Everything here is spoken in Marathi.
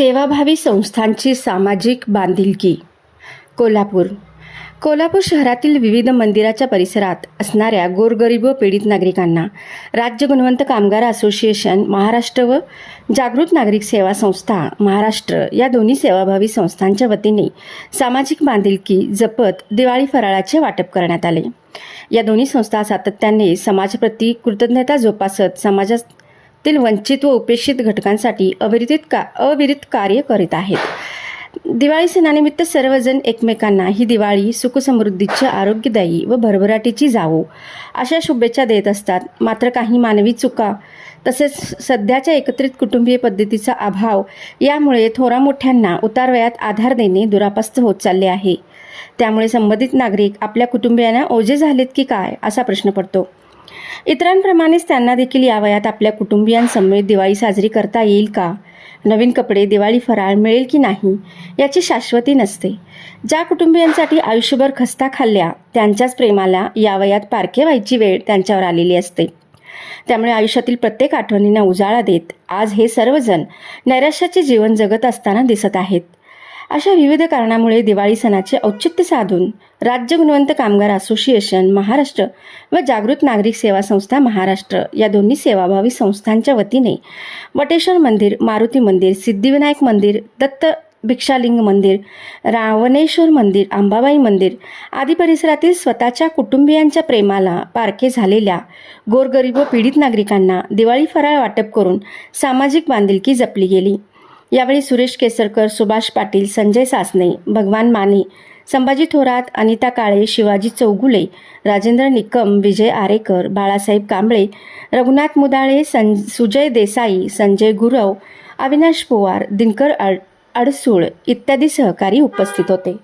सेवाभावी संस्थांची सामाजिक बांधिलकी. कोल्हापूर. कोल्हापूर शहरातील विविध मंदिराच्या परिसरात असणाऱ्या गोरगरीब व पीडित नागरिकांना राज्य गुणवंत कामगार असोसिएशन महाराष्ट्र व जागृत नागरिक सेवा संस्था महाराष्ट्र या दोन्ही सेवाभावी संस्थांच्या वतीने सामाजिक बांधिलकी जपत दिवाळी फराळाचे वाटप करण्यात आले. या दोन्ही संस्था सातत्याने समाजप्रती कृतज्ञता जोपासत समाजात तील वंचित व उपेक्षित घटकांसाठी अविरत का अविरत कार्य करीत आहेत. दिवाळी सणानिमित्त सर्वजण एकमेकांना ही दिवाळी सुखसमृद्धीची आरोग्यदायी व भरभराटीची जावो अशा शुभेच्छा देत असतात. मात्र काही मानवी चुका तसेच सध्याच्या एकत्रित कुटुंबीय पद्धतीचा अभाव यामुळे थोरा मोठ्यांना उतारवयात आधार देणे दुरापस्त होत चालले आहे. त्यामुळे संबंधित नागरिक आपल्या कुटुंबियांना ओझे झालेत की काय असा प्रश्न पडतो. इतरांप्रमाणेच त्यांना देखील या वयात आपल्या कुटुंबियांसमवेत दिवाळी साजरी करता येईल का? नवीन कपडे दिवाळी फराळ मिळेल की नाही याची शाश्वती नसते. ज्या कुटुंबियांसाठी आयुष्यभर खस्ता खाल्ल्या त्यांच्याच प्रेमाला या वयात पारखे व्हायची वेळ त्यांच्यावर आलेली असते. त्यामुळे आयुष्यातील प्रत्येक आठवणींना उजाळा देत आज हे सर्वजण नैराश्याचे जीवन जगत असताना दिसत आहेत. अशा विविध कारणामुळे दिवाळी सणाचे औचित्य साधून राज्य गुणवंत कामगार असोसिएशन महाराष्ट्र व जागृत नागरिक सेवा संस्था महाराष्ट्र या दोन्ही सेवाभावी संस्थांच्या वतीने वटेश्वर मंदिर मारुती मंदिर सिद्धिविनायक मंदिर दत्त भिक्षालिंग मंदिर रावणेश्वर मंदिर अंबाबाई मंदिर आदी परिसरातील स्वतःच्या कुटुंबियांच्या प्रेमाला पारखे झालेल्या गोरगरीब व पीडित नागरिकांना दिवाळी फराळ वाटप करून सामाजिक बांधिलकी जपली गेली. यावेळी सुरेश केसरकर सुभाष पाटील संजय सासने भगवान माने संभाजी थोरात अनिता काळे शिवाजी चौगुले राजेंद्र निकम विजय आरेकर बाळासाहेब कांबळे रघुनाथ मुदाळे सं सुजय देसाई संजय गुरव अविनाश पोवार दिनकर अड अडसूळ इत्यादी सहकारी उपस्थित होते.